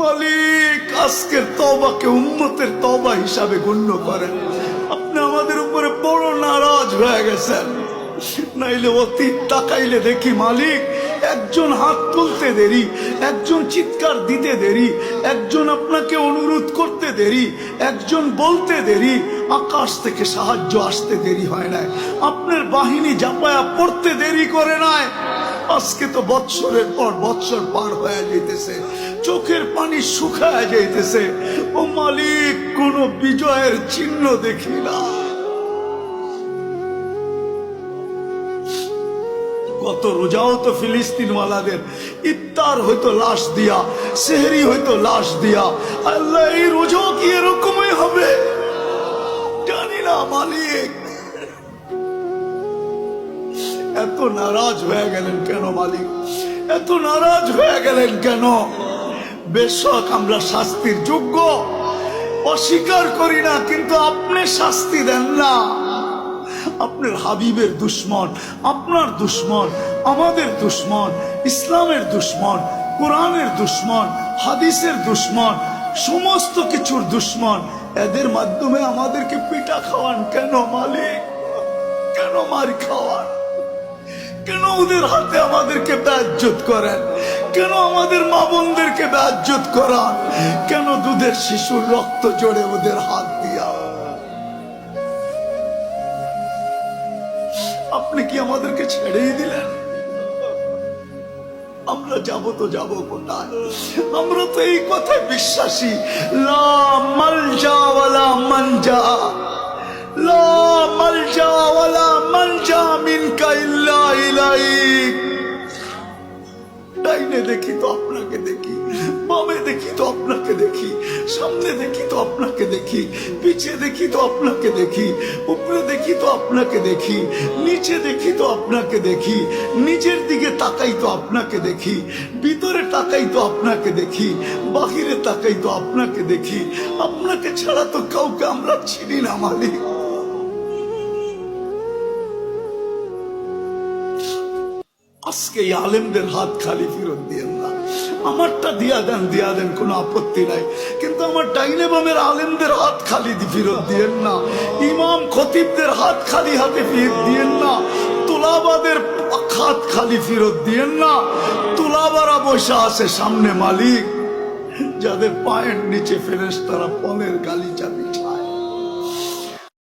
মালিক, আজকের তবাকে উম্মতের তবা হিসাবে গণ্য করেন। আপনি আমাদের উপরে বড় নারাজ হয়ে গেছেন। নাইলে অতীত তাকাইলে দেখি মালিক, একজন হাত তুলতে দেরি, একজন চিৎকার দিতে দেরি, একজন আপনাকে অনুরোধ করতে দেরি, একজন বলতে দেরি, আকাশ থেকে সাহায্য আসতে দেরি হয় নাই। আপনার বাহিনী জাপায়া পড়তে দেরি করে নাই। আজকে তো বৎসরের পর বৎসর পার হয়ে যাইতেছে। চোখের পানি শুকায় যাইতেছে। ও মালিক, কোন বিজয়ের চিহ্ন দেখি না। কত রোজাও তো ফিলিস্তিনওয়ালাদের। ইফতার হয়তো লাশ দিয়া, সেহরি হয়তো লাশ দিয়া। আল্লাহ, এই রোজাও কি এরকমই হবে? জানি না, মালিক। এত নারাজ হয়ে গেলেন কেন, মালিক? এত নারাজ হয়ে গেলেন কেন? বেশক আমরা শাস্তির যোগ্য। অস্বীকার করি না, কিন্তু আপনি শাস্তি দেন না। আপনার হাবিবের দুশ্মন, আপনার দুশ্মন, আমাদের দুশ্মন, ইসলামের দুশ্মন, কোরআনের দুশ্মন, হাদিসের দুশ্মন, সমস্ত কিছুর দুশ্মন, এদের মাধ্যমে আমাদেরকে পিঠা খাওয়ান কেন, মালিক? কেন মার খাওয়ান? কেন ওদের হাতে আমাদেরকে ব্যাজ্যত করেন? কেন আমাদের মা বোনদেরকে ব্যাজ্যত করান? কেন দুধের শিশুর রক্ত জড়ে ওদের হাত দিয়া? আপনি কি আমাদেরকে ছেড়েই দিলেন? আমরা যাব তো যাব কোথায়? আমরা তো এই কথায় বিশ্বাসী। লা মালজা ওয়ালা মানজা। লা মালজা ওয়ালা ডাইনে দেখি তো আপনাকে দেখি, বামে দেখি তো আপনাকে দেখি, সামনে দেখি তো আপনাকে দেখি, পিছে দেখি তো আপনাকে দেখি, উপরে দেখি তো আপনাকে দেখি, নিচে দেখি তো আপনাকে দেখি নিচের দিকে তাকাই তো আপনাকে দেখি, ভিতরে তাকাই তো আপনাকে দেখি, বাহিরে তাকাই তো আপনাকে দেখি। আপনাকে ছাড়া তো কাউকে আমরা চিনি না, মালিক। আজকে আলেমদের হাত খালি ফেরত দিয়ে আমারটা দিয়া দেন দিয়া দেন, কোনো আপত্তি নাই। কিন্তু আমার ডাইনে বামের আলেমদের হাত খালি ফেরত দিয়েন না। ইমাম খতিবদের হাত খালি হাতে ফেরত দিয়েন না। তোলাবাদের হাত খালি ফেরত দিয়েন না। তোলাবারা বসে আছে সামনে মালিক। যাদের পায়ের নিচে ফেরেস তারা পনেরো গালি চাবি